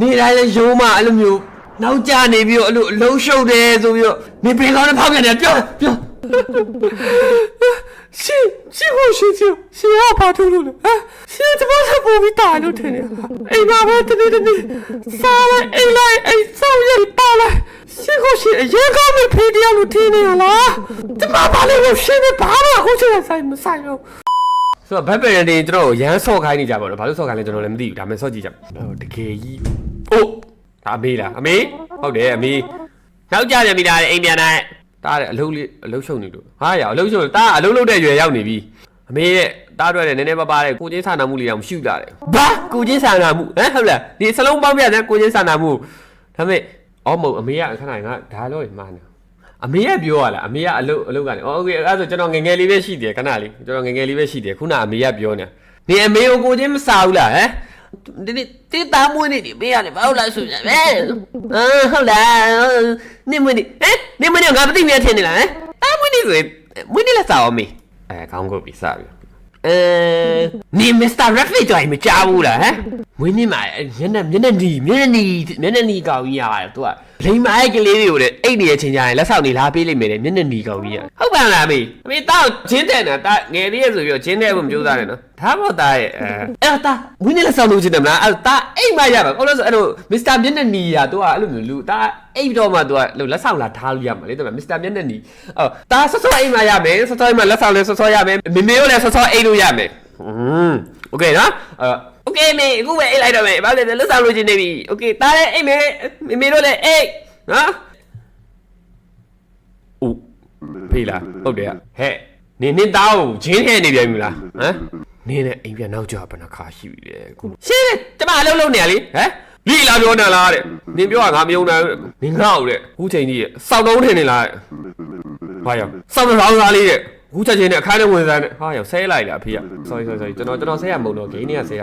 နေတိုင်းလည်းရုံးမအဲ့လိုမျိုးနောက်ကျနေပြီးတော့အဲ့လိုအလုံးရှုပ်တယ်ဆိုပြီးတော့နေဘယ်ကောင်းနဲ့ဖောက်ပြန်တယ်ပြောပြောရှင်ရှင်ဟိုရှင်ရှင်ရှင်ကဘာထုတ်လို့လဲဟမ်ရှင်တမန်ဆက်ပေါ်ပြီးတာလို့ထင်တယ်အိမ်မှာပဲတနေ့တနေ့စားလိုက်အိမ်လိုက်အိမ်ဆောင်ရပါလိုက်ရှင်ကိုရှင်အရင်ကောင်းမဖေးတရားလို့ထင်နေရလားတမန်ပါလေကိုရှင်နဲ့ဘာမှအခုချိန်ဆိုင်မဆိုင်တော့ ဆိုတော့ဘက်ပယ်ရင်ကျွန်တော်ကိုရမ်းဆော့ခိုင်းနေကြပါတော့ဘာလို့ဆော့ခိုင်းလဲကျွန်တော်လည်းမသိဘူးဒါပေမဲ့ဆော့ကြည့်ကြဟိုတကယ်ကြီးအိုးဒါအမေလားအမေဟုတ်တယ်အမေနောက်ကြတယ်မိသားအိမ်ပြန်နိုင်တားတယ်အလုံးလေးအလုံးရှုံနေလို့ဟာရအလုံးရှုံတားအလုံးလုံးတဲ့ရွယ်ရောက်နေပြီအမေရဲ့တားတွေ့တယ်နည်းနည်းပါးပါးတဲ့ကိုချင်းစာနာမှုလေးတောင်ရှုလာတယ်ဘာကိုချင်းစာနာမှုဟမ်ဟုတ်လားဒီစလုံးပေါင်းပြတဲ့ကိုချင်းစာနာမှုဒါပေမဲ့အော်မဟုတ်အမေကခဏငါဒါလို့မှန်းနေ အမေကပြောရလားအမေကအလုပ်အလုပ်ကနေအော်โอเคအဲ့ဒါဆိုကျွန်တော်ငယ်ငယ်လေးပဲရှိတယ်ခဏလေးကျွန်တော်ငယ်ငယ်လေးပဲရှိတယ်ခုနအမေကပြောနေနေအမေကိုကိုချင်းမစားဘူးလားဟမ်ဒီနေ့တေးသားမွေးနေဒီမေးရတယ်ဘာလို့လဲဆိုကြပဲအာဟုတ်လားနေမွေးနေဟမ်နေမွေးနေငါမသိမြတ်ထင်နေလားဟမ်အာမွေးနေဆိုရင်မွေးနေလားစားအောင်မေအဲခေါင်းကုတ်ပြီးစားပြီ အဲနေမစ္စတာရက်ဖစ်ကြိုင်မကြောက်ဘူးလားဟမ်မွေးနေမှာမျက်နှာမျက်နှာနီမျက်နှာနီမျက်နှာနီကောင်ကြီးရတယ်သူကလိမ်မိုက်ကလေးတွေကိုလည်းအိတ်နေရချင်းကြရင်လက်ဆောင်နေလာပေးလိမ့်မယ်တဲ့မျက်နှာနီကောင်ကြီးရဟုတ်ပါလားအမေအမေတောက်ချင်းတဲ့နော်တာငယ်လေးရဆိုပြီးတော့ချင်းတဲ့ဖို့မကြိုးစားနဲ့နော်ဒါမှမဟုတ်တာရဲ့အဲအဲ့တာဝင်းနေလက်ဆောင်လုပ်ချင်တယ်မလားအဲ့တာအိတ်မရပါဘူးလို့ဆိုအဲ့လိုမစ္စတာမျက်နှာနီရသူကအဲ့လိုမျိုးလူတာအိတ်တော့မှသူကလက်ဆောင်လာထားလို့ရမှာလေတဲ့မစ္စတာမျက်နှာနီအော်တာဆော့ဆော့အိတ်မရမယ်ဆော့ဆော့အိတ်မလက်ဆောင်လည်းဆော့ဆော့ရမယ်မေမေကိုလည်းဆော့ဆော့အိတ်လို့ရမယ်อืมโอเคနော်အဲโอเคမေအခုပဲအိတ်လိုက်တော့မေဘာလဲလက်ဆောင်လုပ်ချင်နေပြီโอเคတားလည်းအိတ်မေမေမေတို့လည်းအိတ်နော် ဥဖေးလားဟုတ်တယ်ဟဲ့နင်းနင်းတောင်းဂျင်းထဲနေပြန်ပြီလားဟမ် နင်းနဲ့အိမ်ပြန်နောက်ကျဘယ်နှခါရှိပြီလဲခုရှင်းကျမအလုံးလုံးနေရလေဟမ်လီလာပြောနေလားတဲ့နင်းပြောတာငါမယုံနိုင်ဘူးနင်းငါ့ကိုတဲ့ခုချိန်ကြီးစောက်တုံးထင်နေလားဟာရောစောက်တောင်းသားလေးတဲ့ခုချက်ချင်းနဲ့အခါနဲ့ဝင်စားနဲ့ဟာရောဆဲလိုက်လားဖေးရ sorry sorry sorry ကျွန်တော်ကျွန်တော်ဆဲရမဟုတ်တော့ဂိမ်းနေရဆဲရ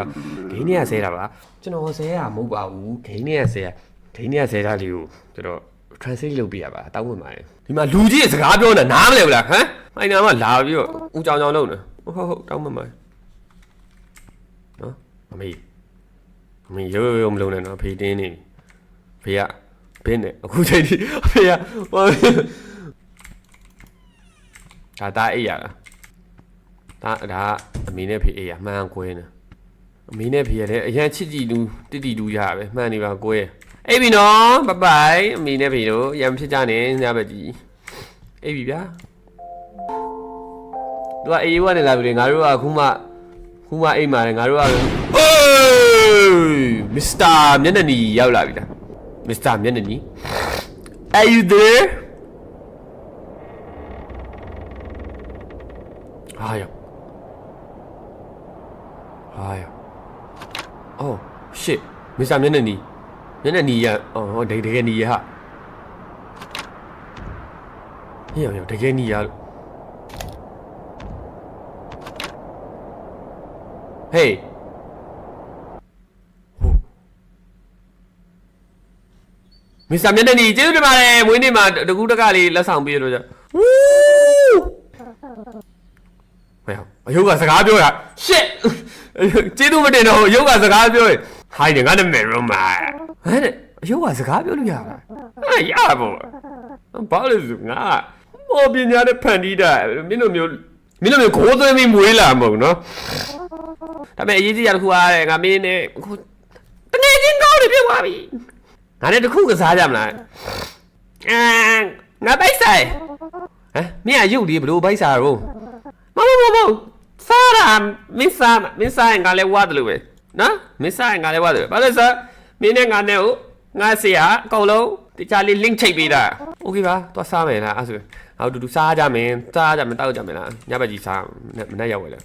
ဂိမ်းနေရဆဲတာပါကျွန်တော်ဆဲရမဟုတ်ပါဘူးဂိမ်းနေရဆဲရဂိမ်းနေရဆဲတာလေးကိုကျွန်တော် translate လုပ်ပြရပါတောင်းဝင်ပါတယ်ဒီမှာလူကြီးစကားပြောနေတာနားမလဲဘူးလားဟမ်အိုင်နာမှာလာပြီးတော့ဦးကြောင်ကြောင်လုပ်နေဟုတ်ဟုတ်ဟုတ်တောင်းဝင်ပါတယ် နော်မမေမမေရိုးရိုးမလုံးနဲ့နော်ဖေးတင်းနေဖေးကဘင်းနဲ့အခုချိန်ဒီဖေးကဟိုဒါတားအိပ်ရလားဒါဒါအမေနဲ့ဖေးအိပ်ရမှန်ကွဲနေအမေနဲ့ဖေးရလည်းအရန်ချစ်ကြည်လူတိတိတူရပဲမှန်နေပါကွဲအေးပြီနော်ဘဘိုင်အမီနဲ့ပြီတို့ရံဖြစ်ကြနေညဘက်ကြီးအေးပြီဗျာသူကအေးဝကနေလာပြီလေငါတို့ကခုမှ ခုမှအိမ်မာတယ်ငါတို့ကအေးမစ္စတာမျက်နှာနီရောက်လာပြီလားမစ္စတာမျက်နှာနီ Are you there ဟာယောဟာယော Oh shit မစ္စတာမျက်နှာနီမျက်နှာနီရအော်တကယ်တကယ်နီရဟာဟေ့ရောတကယ်နီရလို့ ဟေးမစ္စတာမျက်နှာနီကျေးဇူးတင်ပါတယ်မွေးနေ့မှာတကူးတကလေးလက်ဆောင်ပေးလို့ကြဝူးဟဲ့အယုတ်ကစကားပြောတာရှစ်ကျေးဇူးမတင်တော့အယုတ်ကစကားပြောရင်ဟိုင်းတယ်ငါနာမည်ရောမာဟဲ့တဲ့အယုတ်ကစကားပြောလို့ရတာအဲရပါဘောဘာလို့လဲငါမော်ပညာနဲ့ဖန်တီးတာမင်းတို့မျိုးမင်းတို့မျိုးကိုးသွင်းပြီးမွေးလာမဟုတ်နော် ဒါပေမဲ့အရေးကြီးတာတစ်ခုအားတဲ့ငါမင်းနဲ့အခုတကယ်ချင်းကောင်းတယ်ပြောပါပြီငါနဲ့တစ်ခုကစားကြမလားအာငါပိုက်ဆိုင်ဟမ်မင်းကရုပ်ဒီဘလို့ပိုက်စားရောမမမမစားတာမင်းစားမင်းစားရင်ငါလည်းဝါတယ်လို့ပဲနော်မင်းစားရင်ငါလည်းဝါတယ်ဘာလို့လဲဆိုတော့မင်းနဲ့ငါနဲ့ကိုငါဆရာအကုန်လုံးတခြားလေး link ချိတ်ပေးတာโอเคပါသွားစားမယ်လားအဲ့ဆိုငါတို့တူတူစားကြမယ်စားကြမယ်တောက်ကြမယ်လားညဘက်ကြီးစားမနေ့ရောက်ဝယ်လား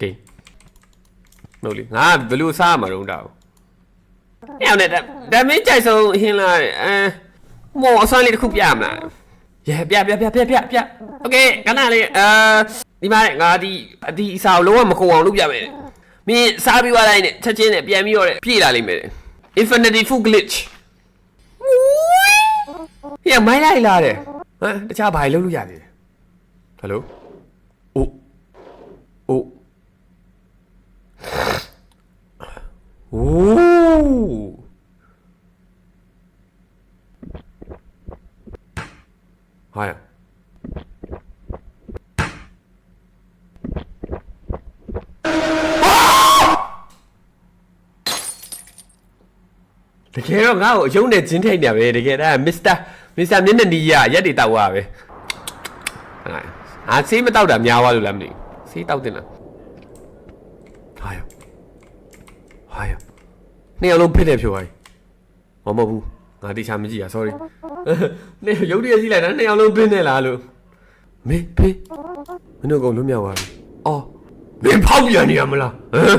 ကဲမဟုတ်လေငါဘယ်လိုစားမှာတော့တာ။အဲ့အောင်နဲ့ဒါမင်းကြိုက်ဆုံးဟင်းလာတယ်။အဲမော်အစွမ်းလေးတစ်ခုပြမလား။ရဲပြပြပြပြပြပြ။ Okay ကနလေးအာဒီမှာငါဒီအဒီအစာကိုလုံးဝမခုံအောင်လုပ်ပြမယ်။မင်းစားပြီးသွားတိုင်းနဲ့ချက်ချင်းနဲ့ပြန်ပြီးတော့ပြည့်လာလိမ့်မယ်။ Infinity Food Glitch ။ဟဲ့မိုင်းလိုက်လာတယ်။ဟမ်တခြားဘာတွေလုပ်လို့ရသေးလဲ။ဟယ်လို တကယ်တော့ငါ့ကိုအယုံနဲ့ဂျင်းထိတ်နေပဲတကယ်ဒါမစ္စတာမစ္စတာမျက်နှာနီးရရက်တွေတောက်ရပဲဟာအာဆေးမတောက်တာများသွားလို့လားမသိဘူးဆေးတောက်တင်လားဟာရဟာရနှစ်ယောက်လုံးဖိတဲ့ဖြိုပါမမဟုတ်ဘူးငါတိချာမကြည့်ရ sorry နှစ်ရုပ်တရက်ကြည့်လိုက်တာနှစ်ယောက်လုံးဖိနေလားလို့မေဖေးမင်းတို့ကောင်လွတ်မြောက်သွားပြီအော်မင်းဖောက်ပြန်နေရမလားဟမ်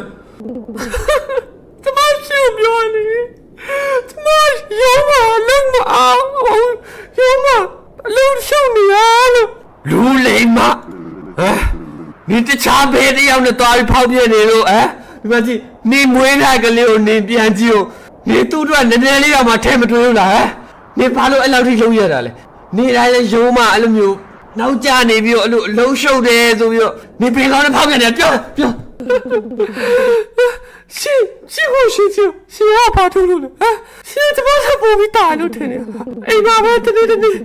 ကျမရှိပြောနေကျမ ရုံးမလုံးမအောင်ရုံးမအလုံးရှုံနေရလို့လူလိမ္မဟမ်ဒီတခြားဘယ်တယောက်နဲ့တွားပြီးဖောက်ပြနေလို့ဟမ်ဒီမှာကြည့်နေမွေးတဲ့ကလေးကိုနေပြန်ကြည့်ဦးနေသူ့အတွက်နည်းနည်းလေးတော့မှထဲမထွေးဘူးလားဟမ်နေဘာလို့အဲ့လောက်ထိလုံးရတာလဲနေတိုင်းလဲရုံးမအဲ့လိုမျိုးနောက်ကျနေပြီးတော့အဲ့လိုအလုံးရှုပ်တယ်ဆိုပြီးတော့နေပင်ကောင်းနဲ့ဖောက်ပြန်တယ်ပြောပြော ရှင်ရှင်ကိုရှင်ရှင်ရှင်ကဘာထုတ်လို့လဲဟမ်ရှင်ကျမဆက်ပေါ်ပြီးတာလို့ထင်တယ်အိမ်မှာပဲတနေ့တနေ့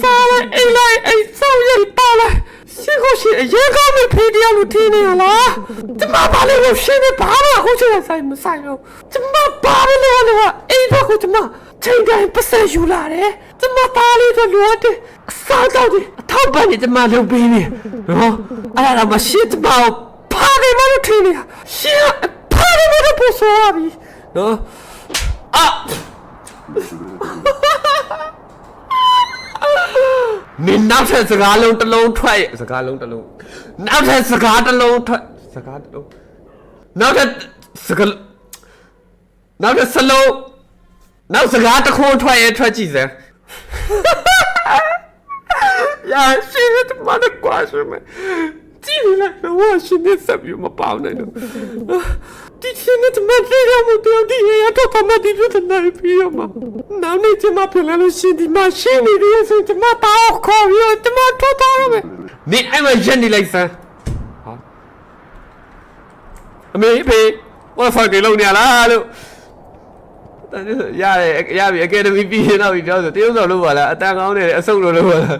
စားလိုက်အိမ်လိုက်အိမ်ဆောင်ရပါလိုက်ရှင်ကိုရှင်အရင်ကမဖေးတရားလို့ထင်နေရလားကျမဘာလို့လို့ရှင်နဲ့ဘာမှအခုချိန်ဆိုင်မဆိုင်တော့ကျမဘာလို့လဲလို့အိမ်ဘက်ကိုကျမချိန်တိုင်းပတ်ဆက်ယူလာတယ်ကျမသားလေးတို့လိုအပ်တယ်အစားတော့တယ်အထောက်ပံ့နေကျမလုပ်ပေးနေနော်အဲ့ဒါမှရှင်ကျမကိုဘာလို့မလို့ထင်နေရှင် က ဘာလို့မလုပ်ဖို့ဆိုရပြီနော်အာမင်းနောက်ထပ်စကားလုံးတစ်လုံးထွက်ရဲ့စကားလုံးတစ်လုံးနောက်ထပ်စကားတစ်လုံးထွက်စကားတစ်လုံးနောက်ထပ်စကားနောက်ထပ်စလုံးနောက်စကားတစ်ခုထွက်ရဲ့ထွက်ကြည့်စမ်း 呀，现在他妈的挂什么？ ရင်လည်းတော့ရှင်နေဆက်ပြီးမပေါင်းနိုင်တော့ဒီချင်းနဲ့တမတ်လေးရမတော်ဒီရတော့တမတ်ဒီလိုတနေပြီးရမှာနာမည်ကျမပြလဲလို့ရှင်ဒီမှာရှင်နေတယ်ဆိုကျမတော့ခေါ်ရတမတ်တော့တော့မယ်မင်းအဲ့မှာရက်နေလိုက်စမ်းဟာအမေအဖေ wifi တွေလုံးနေလားလို့ရတယ်ရပြီအကယ်ဒမီပြီးရင်တော့ပြောဆိုတရုပ်ဆောင်လို့ပါလားအတန်ကောင်းတယ်အဆုတ်လို့လို့ပါလား